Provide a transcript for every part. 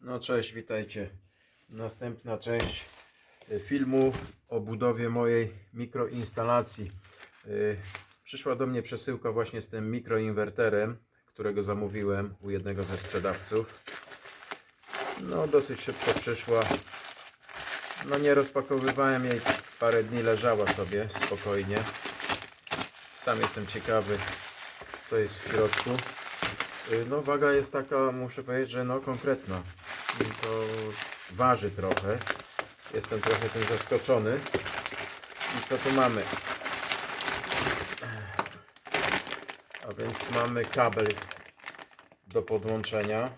No cześć, witajcie. Następna część y, filmu o budowie mojej mikroinstalacji. Y, Przyszła do mnie przesyłka właśnie z tym mikroinwerterem, którego zamówiłem u jednego ze sprzedawców. No dosyć szybko przyszła. No nie rozpakowywałem jej, parę dni leżała sobie spokojnie. Sam jestem ciekawy, co jest w środku. Y, No waga jest taka, muszę powiedzieć, że no konkretna. To waży trochę. Jestem trochę tym zaskoczony. I co tu mamy? A więc mamy kabel do podłączenia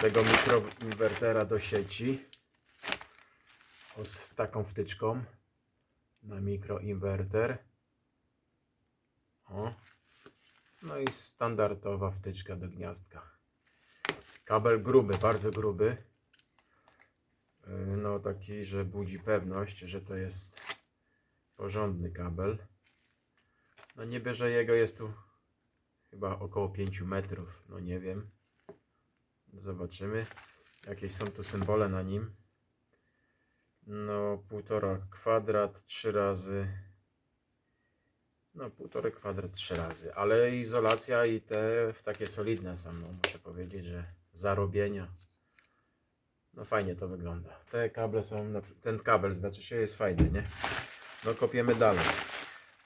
tego mikroinwertera do sieci. Z taką wtyczką na mikroinwerter. O. No i standardowa wtyczka do gniazdka. Kabel gruby, bardzo gruby. Yy, No taki, że budzi pewność, że to jest porządny kabel. No nie bierze jego, jest tu chyba około 5 metrów, no nie wiem. Zobaczymy. Jakieś są tu symbole na nim. No półtora kwadrat, trzy razy no, półtorej kwadrat trzy razy, ale izolacja i te takie solidne są, no, muszę powiedzieć, że zarobienia. No fajnie to wygląda. Te kable są, ten kabel znaczy się jest fajny, nie? No kopiemy dalej.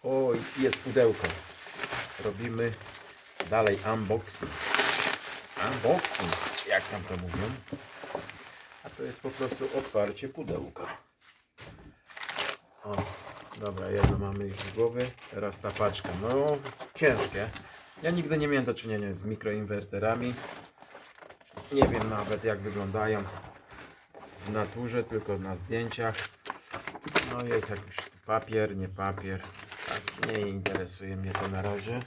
O, jest pudełko. Robimy dalej unboxing. Unboxing, jak tam to mówią? A to jest po prostu otwarcie pudełka. O, dobra, jedno mamy już z głowy. Teraz ta paczka. No, ciężkie. Ja nigdy nie miałem do czynienia z mikroinwerterami. Nie wiem nawet jak wyglądają w naturze, tylko na zdjęciach. No jest jakiś papier, nie papier. Tak, nie interesuje mnie to na razie.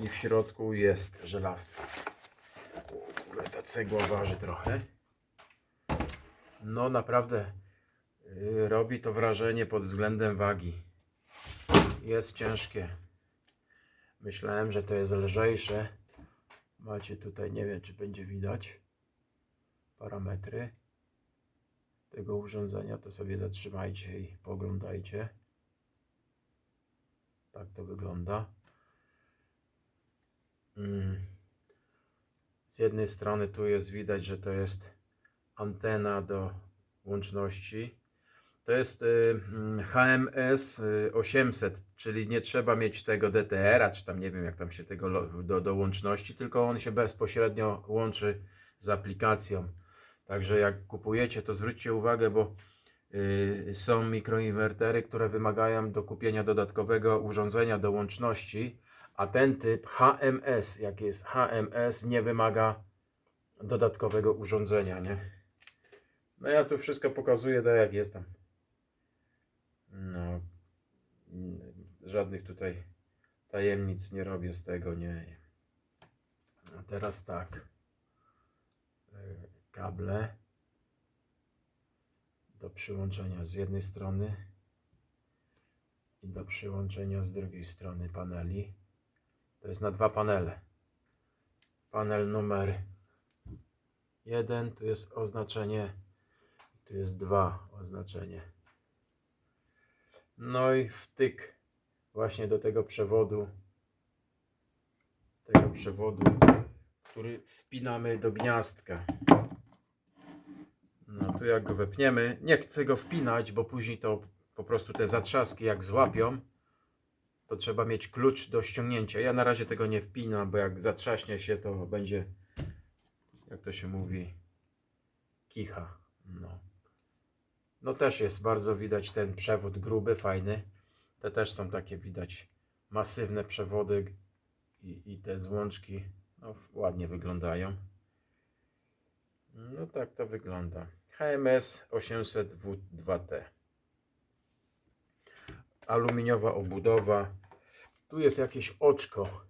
I w środku jest żelastwo. Kurde, ta cegła waży trochę. No naprawdę Yy, Robi to wrażenie pod względem wagi. Jest ciężkie. Myślałem, że to jest lżejsze. Macie tutaj, nie wiem czy będzie widać parametry tego urządzenia. To sobie zatrzymajcie i poglądajcie. Tak to wygląda. Mm. Z jednej strony tu jest widać, że to jest antena do łączności. To jest y, mm, HMS y, 800, czyli nie trzeba mieć tego DTR-a, czy tam nie wiem jak tam się tego do, do łączności, tylko on się bezpośrednio łączy z aplikacją. Także jak kupujecie, to zwróćcie uwagę, bo y, są mikroinwertery, które wymagają do kupienia dodatkowego urządzenia do łączności, a ten typ HMS, jak jest HMS, nie wymaga dodatkowego urządzenia, nie? No ja tu wszystko pokazuję tak jak jestem. No, żadnych tutaj tajemnic nie robię z tego, nie. A teraz tak. E, Kable do przyłączenia z jednej strony i do przyłączenia z drugiej strony paneli. To jest na dwa panele. Panel numer jeden, tu jest oznaczenie, tu jest dwa oznaczenie. No i wtyk właśnie do tego przewodu, tego przewodu, który wpinamy do gniazdka. No tu jak go wepniemy, nie chcę go wpinać, bo później to po prostu te zatrzaski jak złapią, to trzeba mieć klucz do ściągnięcia. Ja na razie tego nie wpinam, bo jak zatrzaśnie się, to będzie, jak to się mówi, kicha. No. No też jest bardzo widać ten przewód gruby, fajny. Te też są takie widać masywne przewody i, i te złączki no, ładnie wyglądają. No tak to wygląda. HMS 800W2T. Aluminiowa obudowa. Tu jest jakieś oczko.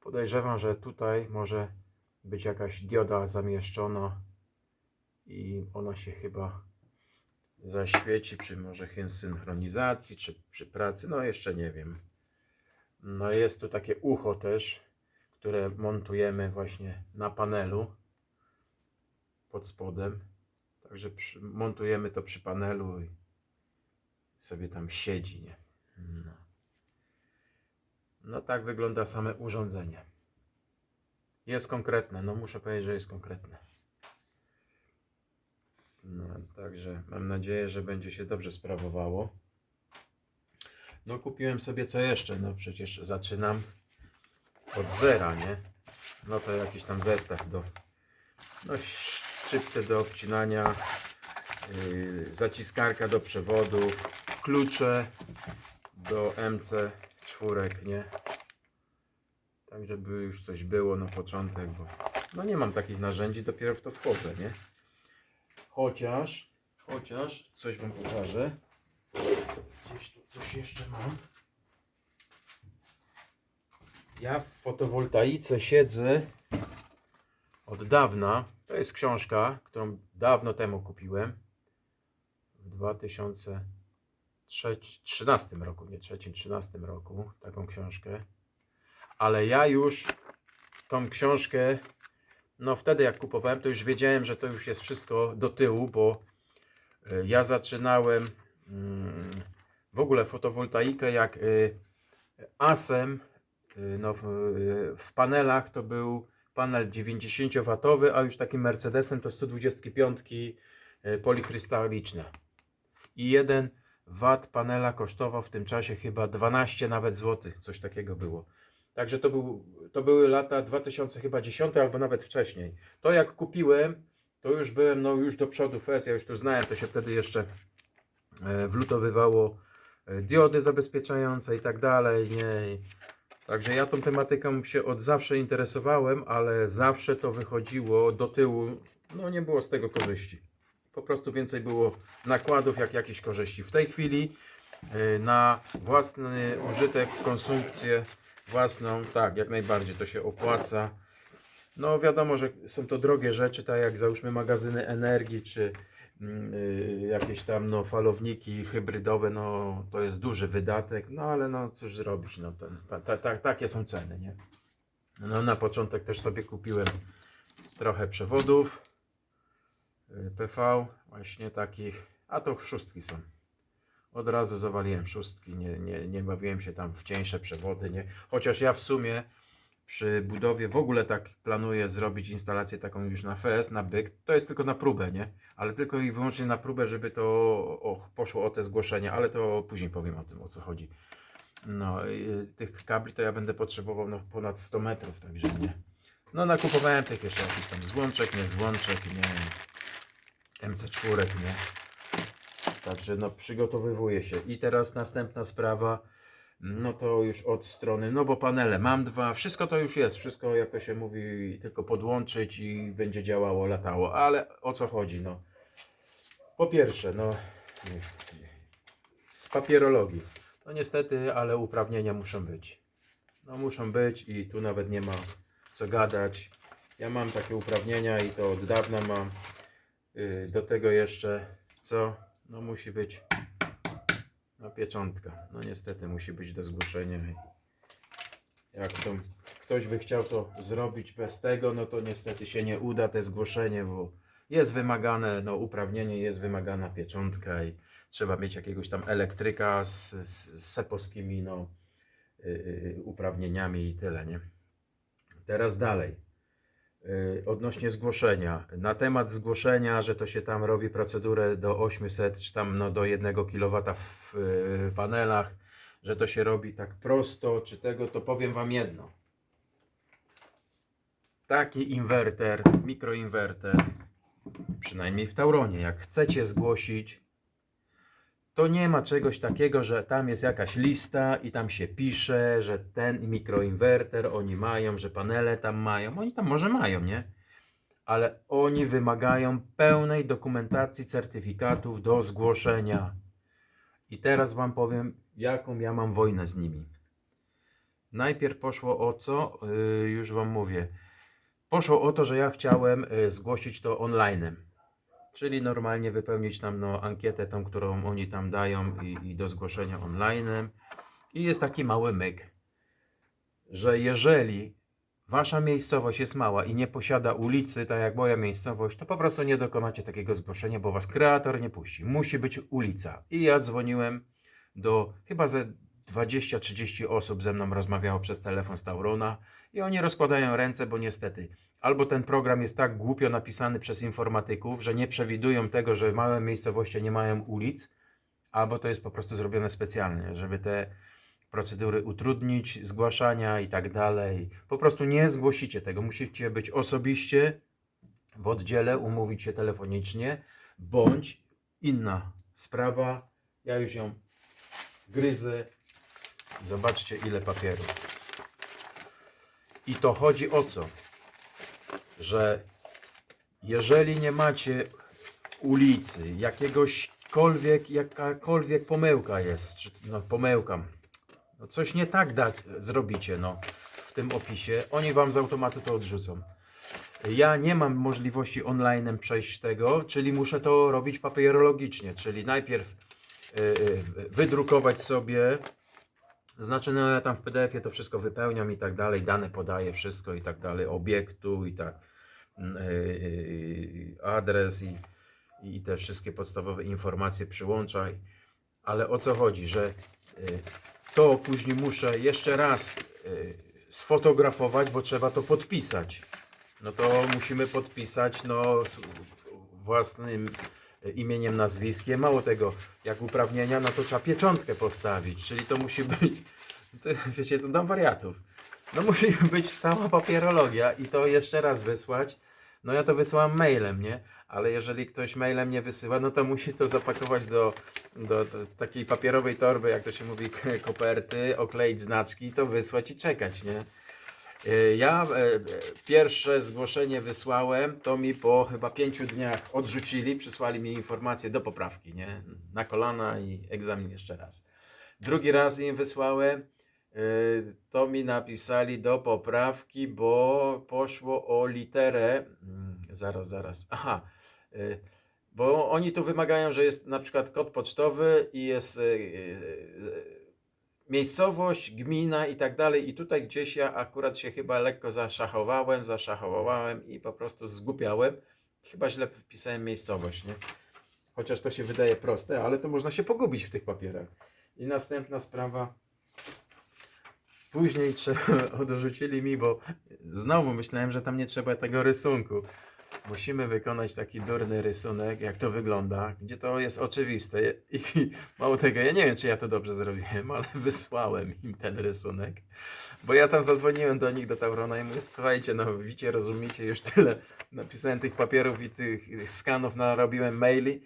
Podejrzewam, że tutaj może być jakaś dioda zamieszczona i ona się chyba zaświeci przy może synchronizacji, czy przy pracy, no jeszcze nie wiem. No jest tu takie ucho też, które montujemy właśnie na panelu pod spodem. Także montujemy to przy panelu i sobie tam siedzi, nie? No. no tak wygląda same urządzenie. Jest konkretne, no muszę powiedzieć, że jest konkretne. No, także mam nadzieję, że będzie się dobrze sprawowało. No kupiłem sobie co jeszcze? No przecież zaczynam od zera, nie? No to jakiś tam zestaw do no szczypce do obcinania, yy, zaciskarka do przewodów, klucze do MC czwórek, nie? Tak, żeby już coś było na początek, bo no nie mam takich narzędzi, dopiero w to wchodzę, nie? Chociaż, chociaż, coś wam pokażę. Gdzieś tu coś jeszcze mam. Ja w fotowoltaice siedzę od dawna. To jest książka, którą dawno temu kupiłem. W 2013 roku, nie trzecim, 13 roku. Taką książkę. Ale ja już tą książkę, no wtedy jak kupowałem, to już wiedziałem, że to już jest wszystko do tyłu, bo y, ja zaczynałem mm, w ogóle fotowoltaikę jak y, asem y, no, w, panelach to był panel 90W, a już takim Mercedesem to 125 y, polikrystaliczne. I jeden wat panela kosztował w tym czasie chyba 12 nawet złotych, coś takiego było. Także to, był, to były lata 2010 albo nawet wcześniej. To jak kupiłem, to już byłem no już do przodu FES, ja już tu znałem, to się wtedy jeszcze e, wlutowywało e, diody zabezpieczające i tak dalej, nie. Także ja tą tematyką się od zawsze interesowałem, ale zawsze to wychodziło do tyłu, no nie było z tego korzyści. Po prostu więcej było nakładów jak jakichś korzyści. W tej chwili y, na własny użytek, konsumpcję własną, tak, jak najbardziej to się opłaca. No wiadomo, że są to drogie rzeczy, tak jak załóżmy magazyny energii, czy mm, y, jakieś tam no, falowniki hybrydowe, no to jest duży wydatek, no ale no cóż zrobić, no to, ta, ta, ta, takie są ceny, nie? No na początek też sobie kupiłem trochę przewodów y, PV, właśnie takich, a to szóstki są. Od razu zawaliłem szóstki, nie, nie, nie bawiłem się tam w cieńsze przewody, nie? Chociaż ja w sumie przy budowie w ogóle tak planuję zrobić instalację taką już na FS, na byk. To jest tylko na próbę, nie? Ale tylko i wyłącznie na próbę, żeby to o, poszło o te zgłoszenia, ale to później powiem o tym, o co chodzi. No, tych kabli to ja będę potrzebował no, ponad 100 metrów, także nie. No, nakupowałem tych jeszcze jakichś tam złączek, nie złączek, nie. MC4, nie. Także no, przygotowywuję się. I teraz następna sprawa. No to już od strony, no bo panele mam dwa, wszystko to już jest, wszystko jak to się mówi, tylko podłączyć i będzie działało, latało, ale o co chodzi, no. Po pierwsze, no, z papierologii, no niestety, ale uprawnienia muszą być. No muszą być i tu nawet nie ma co gadać. Ja mam takie uprawnienia i to od dawna mam. Yy, Do tego jeszcze, co? No musi być no pieczątka. No niestety musi być do zgłoszenia. Jak to ktoś by chciał to zrobić bez tego, no to niestety się nie uda te zgłoszenie, bo jest wymagane, no uprawnienie jest wymagana pieczątka i trzeba mieć jakiegoś tam elektryka z, z, no, yy, uprawnieniami i tyle, nie? Teraz dalej. Yy, odnośnie zgłoszenia. Na temat zgłoszenia, że to się tam robi procedurę do 800 czy tam no, do 1 kW w yy, panelach, że to się robi tak prosto, czy tego, to powiem Wam jedno. Taki inwerter, mikroinwerter, przynajmniej w Tauronie, jak chcecie zgłosić, to nie ma czegoś takiego, że tam jest jakaś lista i tam się pisze, że ten mikroinwerter oni mają, że panele tam mają. Oni tam może mają, nie? Ale oni wymagają pełnej dokumentacji certyfikatów do zgłoszenia. I teraz Wam powiem, jaką ja mam wojnę z nimi. Najpierw poszło o co? Yy, już Wam mówię. Poszło o to, że ja chciałem yy, zgłosić to online'em. Czyli normalnie wypełnić tam no, ankietę, tą, którą oni tam dają i, i do zgłoszenia online. I jest taki mały myk, że jeżeli wasza miejscowość jest mała i nie posiada ulicy, tak jak moja miejscowość, to po prostu nie dokonacie takiego zgłoszenia, bo was kreator nie puści. Musi być ulica. I ja dzwoniłem do chyba ze 20-30 osób ze mną rozmawiało przez telefon z Taurona i oni rozkładają ręce, bo niestety albo ten program jest tak głupio napisany przez informatyków, że nie przewidują tego, że małe miejscowości nie mają ulic, albo to jest po prostu zrobione specjalnie, żeby te procedury utrudnić, zgłaszania i tak dalej. Po prostu nie zgłosicie tego. Musicie być osobiście w oddziale, umówić się telefonicznie, bądź inna sprawa. Ja już ją gryzę. Zobaczcie, ile papieru. I to chodzi o co? Że jeżeli nie macie ulicy, jakiegośkolwiek, jakakolwiek pomyłka jest, czy no pomyłka, no coś nie tak da, zrobicie, no, w tym opisie, oni wam z automatu to odrzucą. Ja nie mam możliwości online przejść tego, czyli muszę to robić papierologicznie, czyli najpierw y, y, wydrukować sobie, znaczy no ja tam w PDF-ie to wszystko wypełniam i tak dalej, dane podaję, wszystko i tak dalej, obiektu i tak, y, y, adres i, i te wszystkie podstawowe informacje przyłączaj. Ale o co chodzi, że y, to później muszę jeszcze raz y, sfotografować, bo trzeba to podpisać. No to musimy podpisać no, własnym y, imieniem, nazwiskiem. Mało tego, jak uprawnienia, no to trzeba pieczątkę postawić, czyli to musi być, to, wiecie, to dam wariatów. No musi być cała papierologia i to jeszcze raz wysłać. No ja to wysyłam mailem, nie? Ale jeżeli ktoś mailem nie wysyła, no to musi to zapakować do, do, do takiej papierowej torby, jak to się mówi, koperty, okleić znaczki to wysłać i czekać, nie? Y, Ja e, e, pierwsze zgłoszenie wysłałem, to mi po chyba pięciu dniach odrzucili, przysłali mi informację do poprawki, nie? Na kolana i egzamin jeszcze raz. Drugi raz im wysłałem, to mi napisali do poprawki, bo poszło o literę. mm, Zaraz, zaraz. Aha. Bo oni tu wymagają, że jest na przykład kod pocztowy i jest miejscowość, gmina i tak dalej. I tutaj gdzieś ja akurat się chyba lekko zaszachowałem, zaszachowałem i po prostu zgupiałem. Chyba źle wpisałem miejscowość, nie? Chociaż to się wydaje proste, ale to można się pogubić w tych papierach. I następna sprawa. Później odrzucili mi, bo znowu myślałem, że tam nie trzeba tego rysunku. Musimy wykonać taki durny rysunek, jak to wygląda, gdzie to jest oczywiste. I mało tego, ja nie wiem, czy ja to dobrze zrobiłem, ale wysłałem im ten rysunek. Bo ja tam zadzwoniłem do nich, do Taurona i mówię, słuchajcie, no widzicie, rozumiecie, już tyle napisałem tych papierów i tych, tych skanów, narobiłem maili.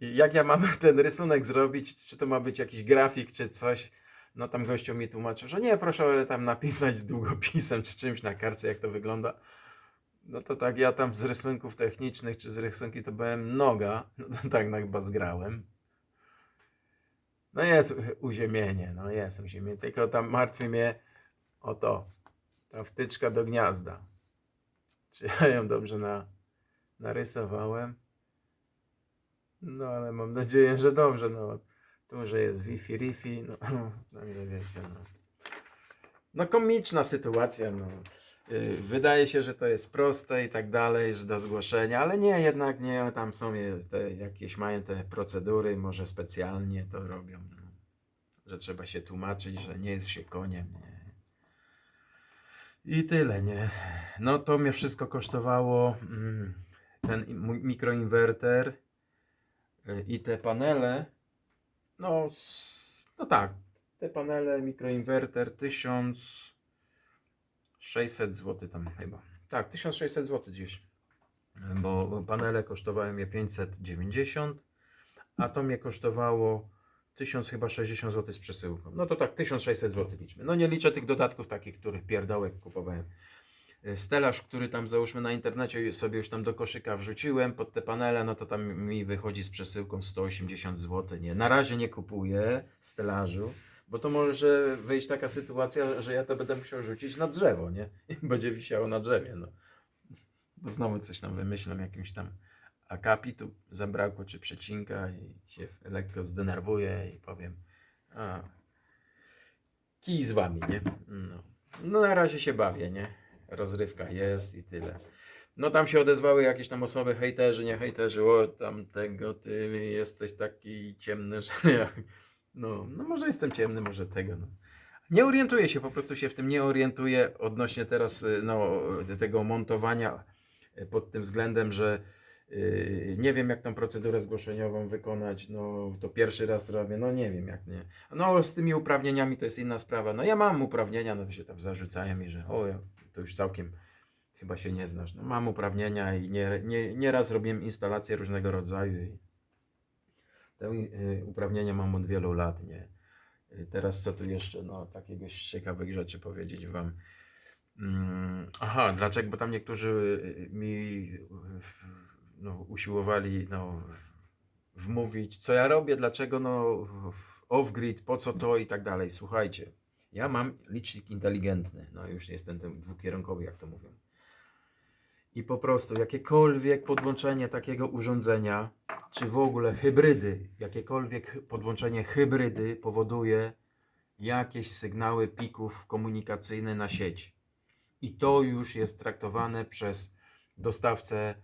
I jak ja mam ten rysunek zrobić, czy to ma być jakiś grafik, czy coś, no tam gościu mi tłumaczył, że nie, proszę tam napisać długopisem, czy czymś na karcie, jak to wygląda. No to tak, ja tam z rysunków technicznych, czy z rysunki to byłem noga, no to tak no chyba zgrałem. No jest uziemienie, no jest uziemienie, tylko tam martwi mnie o to, ta wtyczka do gniazda. Czy ja ją dobrze na, narysowałem? No ale mam nadzieję, że dobrze, no. Tu, że jest Wi-Fi, Rifi, no, także wiecie, no. No komiczna sytuacja, no. Y, Wydaje się, że to jest proste i tak dalej, że do zgłoszenia, ale nie, jednak nie, tam są te jakieś mają te procedury, może specjalnie to robią, no. że trzeba się tłumaczyć, że nie jest się koniem, nie. I tyle, nie. No to mnie wszystko kosztowało mm, ten mikroinwerter y, i te panele, no, no tak, te panele, mikroinwerter 1000 600 zł tam chyba. Tak, 1600 zł gdzieś. Bo panele kosztowały mnie 590, a to mnie kosztowało 1000 chyba 60 zł z przesyłką. No to tak 1600 zł liczmy. No nie liczę tych dodatków takich, których pierdołek kupowałem. Y, Stelaż, który tam załóżmy na internecie sobie już tam do koszyka wrzuciłem pod te panele, no to tam mi wychodzi z przesyłką 180 zł. Nie, na razie nie kupuję stelażu. Bo to może wyjść taka sytuacja, że ja to będę musiał rzucić na drzewo, nie? I będzie wisiało na drzewie, no. Bo znowu coś tam wymyślą, jakimś tam akapitu zabrakło, czy przecinka i się lekko zdenerwuję i powiem, a, kij z wami, nie? No. no na razie się bawię, nie? rozrywka jest i tyle. No tam się odezwały jakieś tam osoby, hejterzy, nie hejterzy, o tam tego, ty jesteś taki ciemny, że. No, no może jestem ciemny, może tego, no. Nie orientuję się, po prostu się w tym nie orientuję odnośnie teraz y, no, tego montowania y, pod tym względem, że y, nie wiem jak tą procedurę zgłoszeniową wykonać, no to pierwszy raz robię, no nie wiem jak nie. No z tymi uprawnieniami to jest inna sprawa, no ja mam uprawnienia, no się tam zarzucają mi, że o ja, to już całkiem chyba się nie znasz, no mam uprawnienia i nie, nie, nieraz robiłem instalacje różnego rodzaju i te y, uprawnienia mam od wielu lat, nie. Y, Teraz co tu jeszcze, no takiego ciekawych rzeczy powiedzieć wam. Mm, Aha, dlaczego? Bo tam niektórzy y, mi no, usiłowali no, wmówić, co ja robię, dlaczego no off-grid, po co to i tak dalej. Słuchajcie, ja mam licznik inteligentny, no już jestem ten dwukierunkowy, jak to mówią. I po prostu jakiekolwiek podłączenie takiego urządzenia, czy w ogóle hybrydy, jakiekolwiek podłączenie hybrydy powoduje jakieś sygnały pików komunikacyjne na sieć. I to już jest traktowane przez dostawcę e,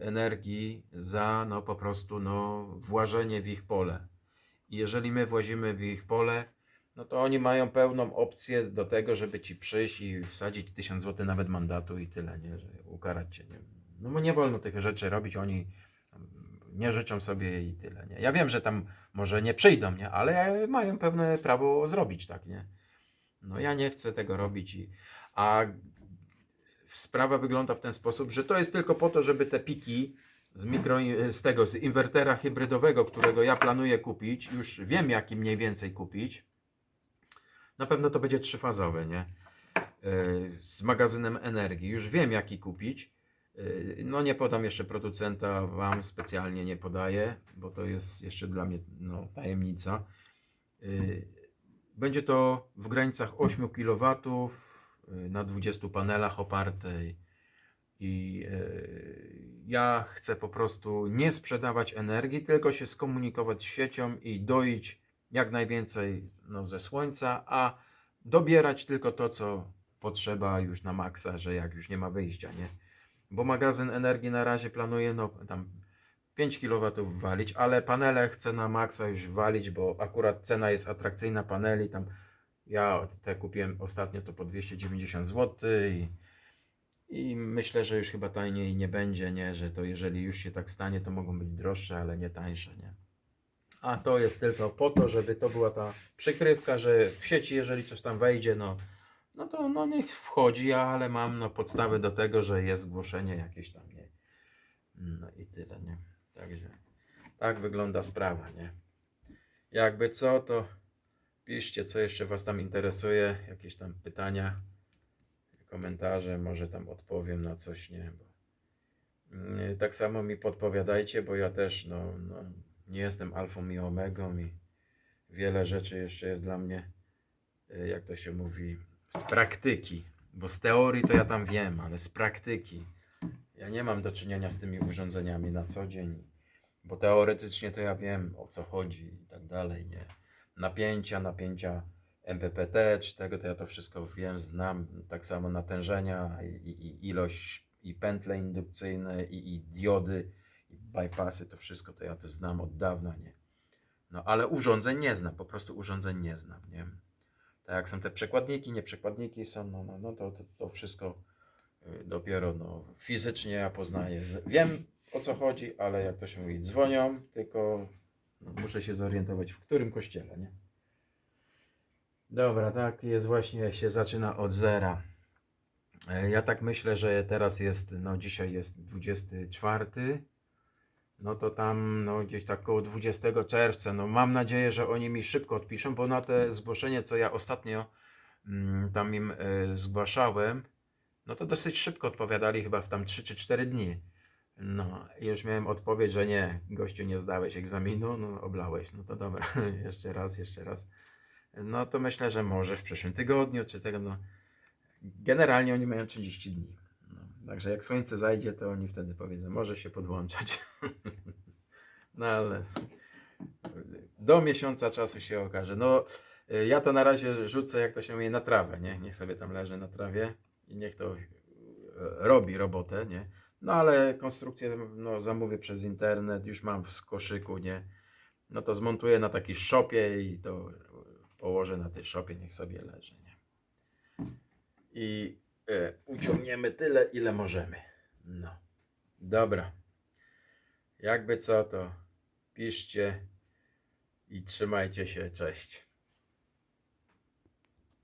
energii za no po prostu no włażenie w ich pole. I jeżeli my włazimy w ich pole, no to oni mają pełną opcję do tego, żeby ci przyjść i wsadzić 1000 zł nawet mandatu i tyle, nie, że ukarać cię. Nie? No bo nie wolno tych rzeczy robić, oni nie życzą sobie i tyle, nie. Ja wiem, że tam może nie przyjdą, nie, ale mają pełne prawo zrobić tak, nie. No ja nie chcę tego robić i a sprawa wygląda w ten sposób, że to jest tylko po to, żeby te piki z mikro, z tego, z inwertera hybrydowego, którego ja planuję kupić, już wiem jaki mniej więcej kupić. Na pewno to będzie trzyfazowy, nie? Yy, Z magazynem energii. Już wiem jaki kupić. Yy, No nie podam jeszcze producenta, wam specjalnie nie podaję, bo to jest jeszcze dla mnie no, tajemnica. Yy, Będzie to w granicach 8 kW na 20 panelach opartej. I ja chcę po prostu nie sprzedawać energii, tylko się skomunikować z siecią i doić jak najwięcej no, ze słońca, a dobierać tylko to, co potrzeba już na maksa, że jak już nie ma wyjścia, nie? Bo magazyn energii na razie planuje no tam 5 kW walić, ale panele chcę na maksa już walić, bo akurat cena jest atrakcyjna paneli, tam ja te kupiłem ostatnio to po 290 zł i, i myślę, że już chyba taniej nie będzie, nie, że to jeżeli już się tak stanie, to mogą być droższe, ale nie tańsze, nie. A to jest tylko po to, żeby to była ta przykrywka, że w sieci, jeżeli coś tam wejdzie, no, no to no niech wchodzi, ale mam no, podstawy do tego, że jest zgłoszenie jakieś tam, nie. No i tyle, nie. Także tak wygląda sprawa, nie. Jakby co, to piszcie, co jeszcze Was tam interesuje, jakieś tam pytania, komentarze, może tam odpowiem na coś, nie, bo Mm, tak samo mi podpowiadajcie, bo ja też no, no, nie jestem alfą i omegą i wiele rzeczy jeszcze jest dla mnie, y, jak to się mówi, z praktyki. Bo z teorii to ja tam wiem, ale z praktyki ja nie mam do czynienia z tymi urządzeniami na co dzień. Bo teoretycznie to ja wiem o co chodzi i tak dalej, nie? Napięcia, napięcia MPPT, czy tego, to ja to wszystko wiem, znam. Tak samo natężenia i, i, ilość i pętle indukcyjne, i, i diody, bypassy, to wszystko to ja to znam od dawna, nie? No ale urządzeń nie znam, po prostu urządzeń nie znam, nie? Tak jak są te przekładniki, nie przekładniki są, no, no, no to, to, to wszystko y, dopiero no, fizycznie ja poznaję. Wiem o co chodzi, ale jak to się mówi, dzwonią, tylko no, muszę się zorientować w którym kościele, nie? Dobra, tak jest właśnie, się zaczyna od zera. E, Ja tak myślę, że teraz jest, no dzisiaj jest 24, no to tam no gdzieś tak koło 20 czerwca, no mam nadzieję, że oni mi szybko odpiszą, bo na te zgłoszenie, co ja ostatnio mm, tam im e, zgłaszałem, no to dosyć szybko odpowiadali, chyba w tam 3 czy 4 dni. No, już miałem odpowiedź, że nie, gościu nie zdałeś egzaminu, no oblałeś, no to dobra, jeszcze raz, jeszcze raz. No to myślę, że może w przyszłym tygodniu, czy tego, no. Generalnie oni mają 30 dni. No, także jak słońce zajdzie, to oni wtedy powiedzą, może się podłączać. no ale do miesiąca czasu się okaże. No, y, ja to na razie rzucę, jak to się mówi, na trawę, nie? Niech sobie tam leży na trawie. i niech to e, robi robotę, nie? No ale konstrukcję no, zamówię przez internet, już mam w koszyku, nie? No to zmontuję na takiej szopie i to położę na tej szopie, niech sobie leży, nie? I e, uciągniemy tyle, ile możemy. No. Dobra. Jakby co, to piszcie i trzymajcie się. Cześć.